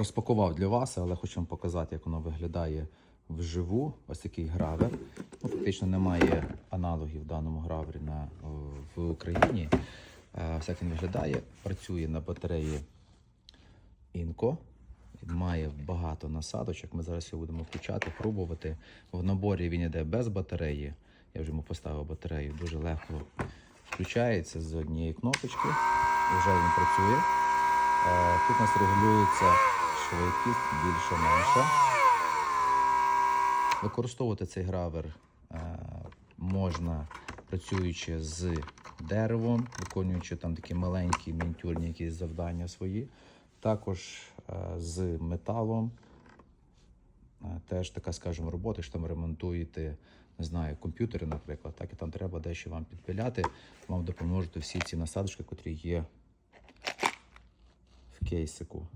Розпакував для вас, але хочу вам показати, як воно виглядає вживу. Ось такий гравер. Ну, фактично немає аналогів в даному гравері на, в Україні. Е, Ось як він виглядає. Працює на батареї Інко. Має багато насадочок. Ми зараз його будемо включати, пробувати. В наборі він йде без батареї. Я вже йому поставив батарею. Дуже легко включається з однієї кнопочки. Вже він працює. Е, Тут у нас регулюється швидкість більше-менше. Використовувати цей гравер е, можна працюючи з деревом, виконуючи там такі маленькі мініатюрні якісь завдання свої. Також е, з металом. Е, Теж така, скажімо, робота, що там ремонтуєте, не знаю, комп'ютери, наприклад, так і там треба дещо вам підпиляти, вам допоможуть всі ці насадочки, котрі є в кейсику.